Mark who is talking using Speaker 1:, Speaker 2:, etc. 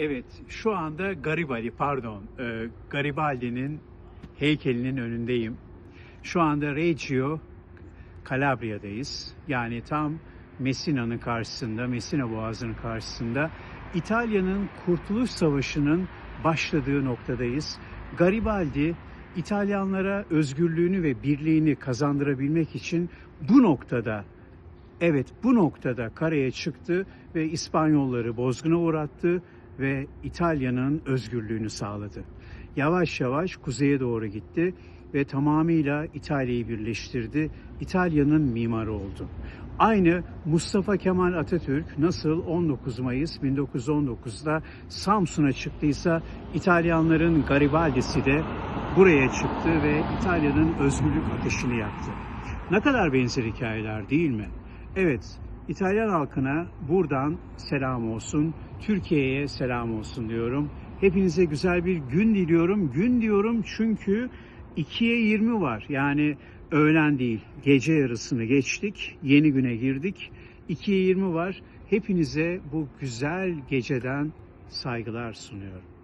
Speaker 1: Evet, şu anda Garibaldi, pardon, e, Garibaldi'nin heykelinin önündeyim. Şu anda Reggio Calabria'dayız. Yani tam Messina'nın karşısında, Messina Boğazı'nın karşısında İtalya'nın Kurtuluş Savaşı'nın başladığı noktadayız. Garibaldi İtalyanlara özgürlüğünü ve birliğini kazandırabilmek için bu noktada Evet bu noktada karaya çıktı ve İspanyolları bozguna uğrattı ve İtalya'nın özgürlüğünü sağladı. Yavaş yavaş kuzeye doğru gitti ve tamamıyla İtalya'yı birleştirdi. İtalya'nın mimarı oldu. Aynı Mustafa Kemal Atatürk nasıl 19 Mayıs 1919'da Samsun'a çıktıysa İtalyanların Garibaldi'si de buraya çıktı ve İtalya'nın özgürlük ateşini yaktı. Ne kadar benzer hikayeler değil mi? Evet, İtalyan halkına buradan selam olsun, Türkiye'ye selam olsun diyorum. Hepinize güzel bir gün diliyorum. Gün diyorum çünkü 2'ye 20 var. Yani öğlen değil, gece yarısını geçtik, yeni güne girdik. 2'ye 20 var. Hepinize bu güzel geceden saygılar sunuyorum.